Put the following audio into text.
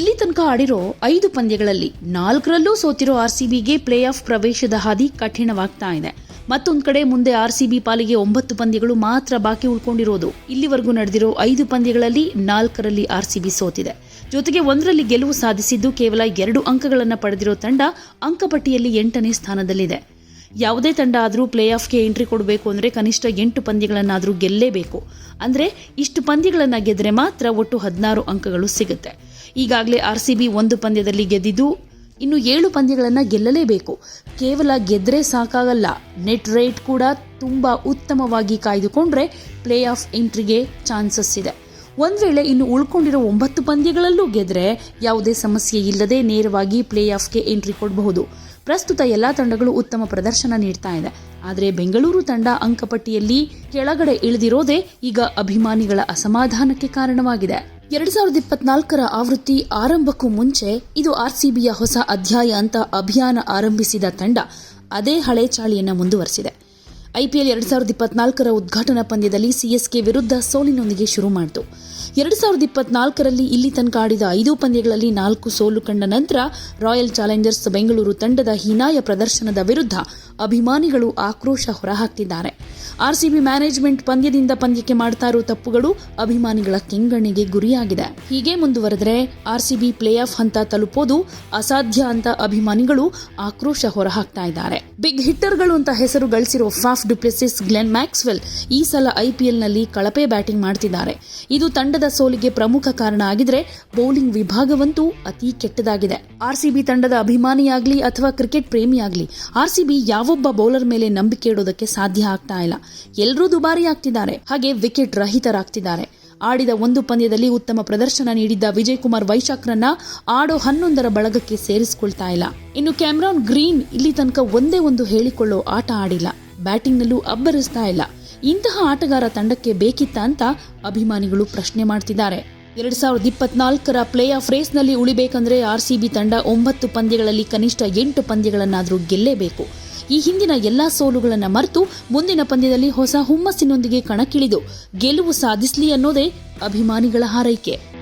ಇಲ್ಲಿ ತನಕ ಆಡಿರೋ ಐದು ಪಂದ್ಯಗಳಲ್ಲಿ ನಾಲ್ಕರಲ್ಲೂ ಸೋತಿರೋ ಆರ್ ಸಿಬಿಗೆ ಪ್ಲೇ ಆಫ್ ಪ್ರವೇಶದ ಹಾದಿ ಕಠಿಣವಾಗ್ತಾ ಇದೆ. ಮತ್ತೊಂದು ಕಡೆ ಮುಂದೆ ಆರ್ ಸಿಬಿ ಪಾಲಿಗೆ ಒಂಬತ್ತು ಪಂದ್ಯಗಳು ಮಾತ್ರ ಬಾಕಿ ಉಳ್ಕೊಂಡಿರೋದು. ಇಲ್ಲಿವರೆಗೂ ನಡೆದಿರೋ ಐದು ಪಂದ್ಯಗಳಲ್ಲಿ ನಾಲ್ಕರಲ್ಲಿ ಆರ್ ಸಿಬಿ ಸೋತಿದೆ. ಜೊತೆಗೆ ಒಂದರಲ್ಲಿ ಗೆಲುವು ಸಾಧಿಸಿದ್ದು ಕೇವಲ ಎರಡು ಅಂಕಗಳನ್ನು ಪಡೆದಿರೋ ತಂಡ ಅಂಕಪಟ್ಟಿಯಲ್ಲಿ ಎಂಟನೇ ಸ್ಥಾನದಲ್ಲಿದೆ. ಯಾವುದೇ ತಂಡ ಆದರೂ ಪ್ಲೇ ಆಫ್ಗೆ ಎಂಟ್ರಿ ಕೊಡಬೇಕು ಅಂದರೆ ಕನಿಷ್ಠ ಎಂಟು ಪಂದ್ಯಗಳನ್ನಾದರೂ ಗೆಲ್ಲೇಬೇಕು. ಅಂದರೆ ಇಷ್ಟು ಪಂದ್ಯಗಳನ್ನು ಗೆದ್ದರೆ ಮಾತ್ರ ಒಟ್ಟು ಹದಿನಾರು ಅಂಕಗಳು ಸಿಗುತ್ತೆ. ಈಗಾಗಲೇ ಆರ್ ಸಿ ಬಿ ಒಂದು ಪಂದ್ಯದಲ್ಲಿ ಗೆದ್ದಿದ್ದು ಇನ್ನು ಏಳು ಪಂದ್ಯಗಳನ್ನು ಗೆಲ್ಲಲೇಬೇಕು. ಕೇವಲ ಗೆದ್ದರೆ ಸಾಕಾಗಲ್ಲ. ನೆಟ್ ರೇಟ್ ಕೂಡ ತುಂಬ ಉತ್ತಮವಾಗಿ ಕಾಯ್ದುಕೊಂಡ್ರೆ ಪ್ಲೇ ಆಫ್ ಎಂಟ್ರಿಗೆ ಚಾನ್ಸಸ್ ಇದೆ. ಒಂದು ವೇಳೆ ಇನ್ನು ಉಳ್ಕೊಂಡಿರೋ ಒಂಬತ್ತು ಪಂದ್ಯಗಳಲ್ಲೂ ಗೆದ್ರೆ ಯಾವುದೇ ಸಮಸ್ಯೆ ಇಲ್ಲದೆ ನೇರವಾಗಿ ಪ್ಲೇ ಆಫ್ಗೆ ಎಂಟ್ರಿ ಕೊಡಬಹುದು. ಪ್ರಸ್ತುತ ಎಲ್ಲಾ ತಂಡಗಳು ಉತ್ತಮ ಪ್ರದರ್ಶನ ನೀಡ್ತಾ ಇದೆ. ಆದರೆ ಬೆಂಗಳೂರು ತಂಡ ಅಂಕಪಟ್ಟಿಯಲ್ಲಿ ಕೆಳಗಡೆ ಇಳಿದಿರೋದೇ ಈಗ ಅಭಿಮಾನಿಗಳ ಅಸಮಾಧಾನಕ್ಕೆ ಕಾರಣವಾಗಿದೆ. ಎರಡ್ ಸಾವಿರದ ಇಪ್ಪತ್ನಾಲ್ಕರ ಆವೃತ್ತಿ ಆರಂಭಕ್ಕೂ ಮುಂಚೆ ಇದು ಆರ್ಸಿಬಿಯ ಹೊಸ ಅಧ್ಯಾಯ ಅಂತ ಅಭಿಯಾನ ಆರಂಭಿಸಿದ ತಂಡ ಅದೇ ಹಳೆ ಚಾಳಿಯನ್ನು ಮುಂದುವರೆಸಿದೆ. ಐಪಿಎಲ್ ಎರಡು ಸಾವಿರದ ಇಪ್ಪತ್ನಾಲ್ಕರ ಉದ್ಘಾಟನಾ ಪಂದ್ಯದಲ್ಲಿ ಸಿಎಸ್ಕೆ ವಿರುದ್ಧ ಸೋಲಿನೊಂದಿಗೆ ಶುರು ಮಾಡಿತು. ಎರಡು ಸಾವಿರದ ಇಪ್ಪತ್ನಾಲ್ಕರಲ್ಲಿ ಇಲ್ಲಿ ತನಕ ಆಡಿದ ಐದು ಪಂದ್ಯಗಳಲ್ಲಿ ನಾಲ್ಕು ಸೋಲು ಕಂಡ ನಂತರ ರಾಯಲ್ ಚಾಲೆಂಜರ್ಸ್ ಬೆಂಗಳೂರು ತಂಡದ ಹೀನಾಯ ಪ್ರದರ್ಶನದ ವಿರುದ್ಧ ಅಭಿಮಾನಿಗಳು ಆಕ್ರೋಶ ಹೊರಹಾಕ್ತಿದ್ದಾರೆ ಆರ್ಸಿಬಿ ಮ್ಯಾನೇಜ್ಮೆಂಟ್ ಪಂದ್ಯದಿಂದ ಪಂದ್ಯಕ್ಕೆ ಮಾಡ್ತಾ ಇರೋ ತಪ್ಪುಗಳು ಅಭಿಮಾನಿಗಳ ಕೆಂಗಣ್ಣಿಗೆ ಗುರಿಯಾಗಿದೆ. ಹೀಗೆ ಮುಂದುವರೆದರೆ ಆರ್ಸಿಬಿ ಪ್ಲೇ ಆಫ್ ಹಂತ ತಲುಪೋದು ಅಸಾಧ್ಯ ಅಂತ ಅಭಿಮಾನಿಗಳು ಆಕ್ರೋಶ ಹೊರಹಾಕ್ತಾ ಇದ್ದಾರೆ. ಬಿಗ್ ಹಿಟ್ಟರ್ಗಳು ಅಂತ ಹೆಸರು ಗಳಿಸಿರುವ ಫಾಫ್ ಡುಪ್ಲೆಸಿಸ್ ಗ್ಲೆನ್ ಮ್ಯಾಕ್ಸ್ವೆಲ್ ಈ ಸಲ ಐಪಿಎಲ್ನಲ್ಲಿ ಕಳಪೆ ಬ್ಯಾಟಿಂಗ್ ಮಾಡ್ತಿದ್ದಾರೆ. ಇದು ತಂಡದ ಸೋಲಿಗೆ ಪ್ರಮುಖ ಕಾರಣ ಆಗಿದ್ರೆ ಬೌಲಿಂಗ್ ವಿಭಾಗವಂತೂ ಅತಿ ಕೆಟ್ಟದಾಗಿದೆ. ಆರ್ಸಿಬಿ ತಂಡದ ಅಭಿಮಾನಿಯಾಗ್ಲಿ ಅಥವಾ ಕ್ರಿಕೆಟ್ ಪ್ರೇಮಿಯಾಗ್ಲಿ ಆರ್ಸಿಬಿ ಯಾವೊಬ್ಬ ಬೌಲರ್ ಮೇಲೆ ನಂಬಿಕೆ ಇಡೋದಕ್ಕೆ ಸಾಧ್ಯ ಆಗ್ತಾ ಇಲ್ಲ. ಎಲ್ಲರೂ ದುಬಾರಿ ಆಗ್ತಿದ್ದಾರೆ. ಹಾಗೆ ವಿಕೆಟ್ ರಹಿತರಾಗ್ತಿದ್ದಾರೆ. ಆಡಿದ ಒಂದು ಪಂದ್ಯದಲ್ಲಿ ಉತ್ತಮ ಪ್ರದರ್ಶನ ನೀಡಿದ್ದ ವಿಜಯ್ ಕುಮಾರ್ ವೈಶಾಖ್ರನ್ನ ಆಡೋ ಹನ್ನೊಂದರ ಬಳಗಕ್ಕೆ ಸೇರಿಸಿಕೊಳ್ತಾ ಇಲ್ಲ. ಇನ್ನು ಕ್ಯಾಮ್ರಾನ್ ಗ್ರೀನ್ ಇಲ್ಲಿ ತನಕ ಒಂದೇ ಒಂದು ಹೇಳಿಕೊಳ್ಳೋ ಆಟ ಆಡಿಲ್ಲ. ಬ್ಯಾಟಿಂಗ್ನಲ್ಲೂ ಅಬ್ಬರಿಸ್ತಾ ಇಲ್ಲ. ಇಂತಹ ಆಟಗಾರ ತಂಡಕ್ಕೆ ಬೇಕಿತ್ತ ಅಂತ ಅಭಿಮಾನಿಗಳು ಪ್ರಶ್ನೆ ಮಾಡ್ತಿದ್ದಾರೆ. ಎರಡ್ ಸಾವಿರದ ಇಪ್ಪತ್ನಾಲ್ಕರ ಪ್ಲೇ ಆಫ್ ರೇಸ್ನಲ್ಲಿ ಉಳಿಬೇಕಂದ್ರೆ ಆರ್ಸಿಬಿ ತಂಡ ಒಂಬತ್ತು ಪಂದ್ಯಗಳಲ್ಲಿ ಕನಿಷ್ಠ ಎಂಟು ಪಂದ್ಯಗಳನ್ನಾದರೂ ಗೆಲ್ಲೇಬೇಕು. ಈ ಹಿಂದಿನ ಎಲ್ಲಾ ಸೋಲುಗಳನ್ನು ಮರೆತು ಮುಂದಿನ ಪಂದ್ಯದಲ್ಲಿ ಹೊಸ ಹುಮ್ಮಸ್ಸಿನೊಂದಿಗೆ ಕಣಕ್ಕಿಳಿದು ಗೆಲುವು ಸಾಧಿಸಲಿ ಅನ್ನೋದೇ ಅಭಿಮಾನಿಗಳ ಹಾರೈಕೆ.